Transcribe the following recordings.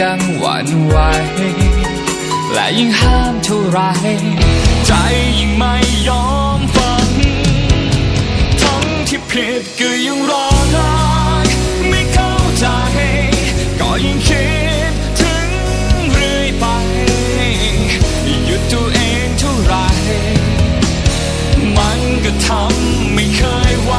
ยังหวั่นไหวและยิ่งห้ามเท่าไร ใจยิ่งไม่ยอมฟัง ทั้งที่ผิดก็ยังรอรักไม่เข้าใจ ก็ยิ่งคิดถึงเรื่อยไป หยุดตัวเองท่ไร มันก็ทำไม่เคยไหว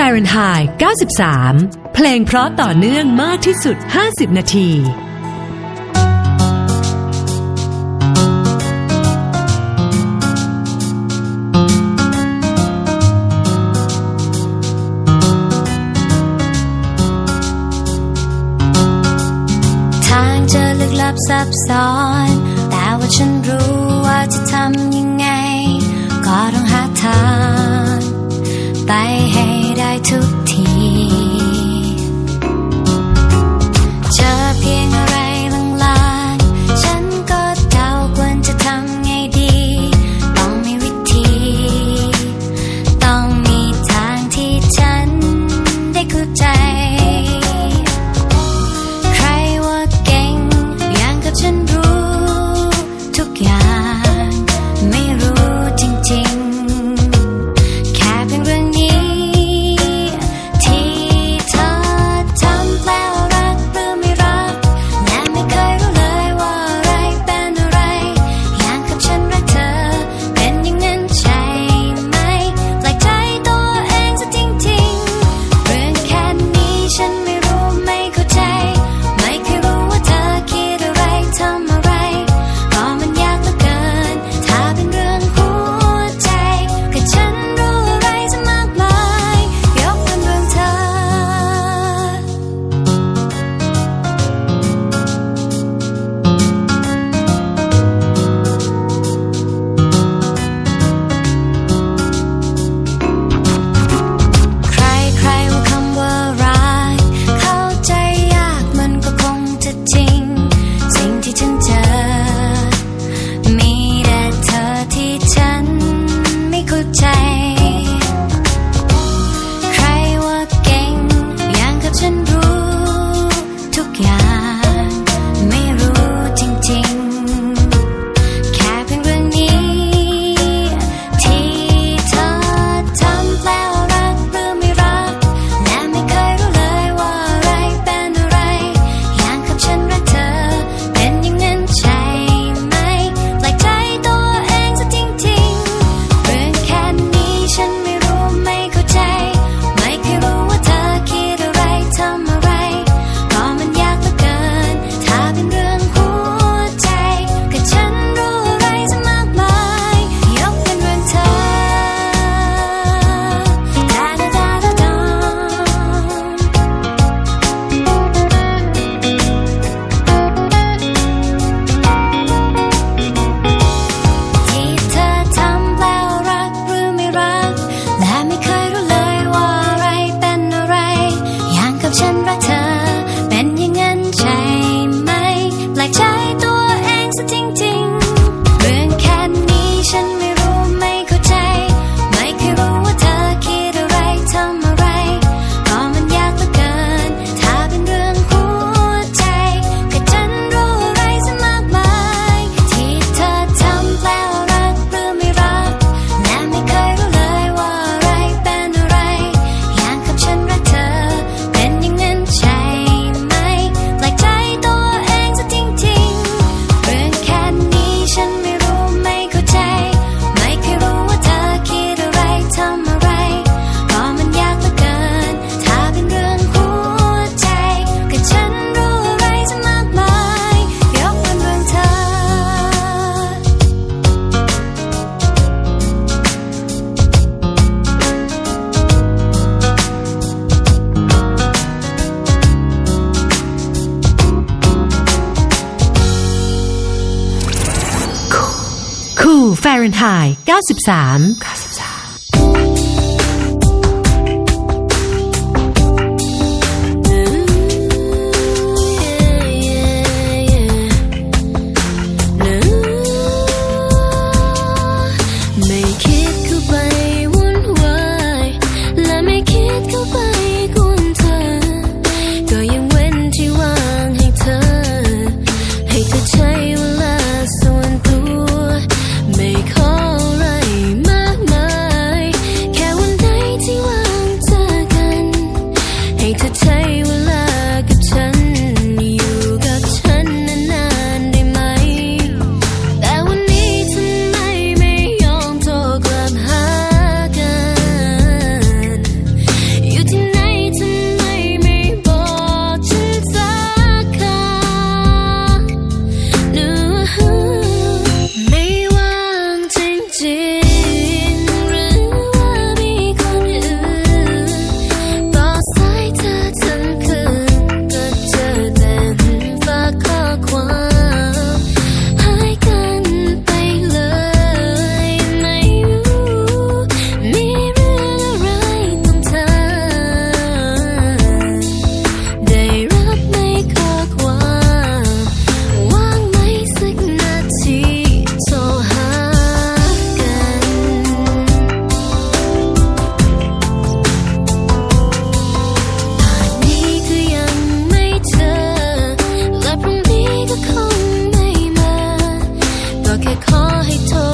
ฟร e n h e i t 93 เพลงเพราะต่อเนื่องมากที่สุด 50 นาทีทางจะลึกลับซับซ้อน แต่ว่าฉันรู้ว่าจะทำยังไง ก็ต้องหาทางไปให้ ได้ ฟาเรนไฮต์93 คอยขอให้เธอ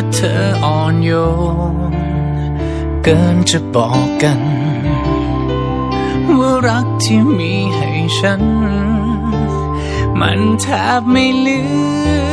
ว่าเธออ่อนโยน เกินจะบอกกัน ว่ารักที่มีให้ฉัน มันแทบไม่เหลือ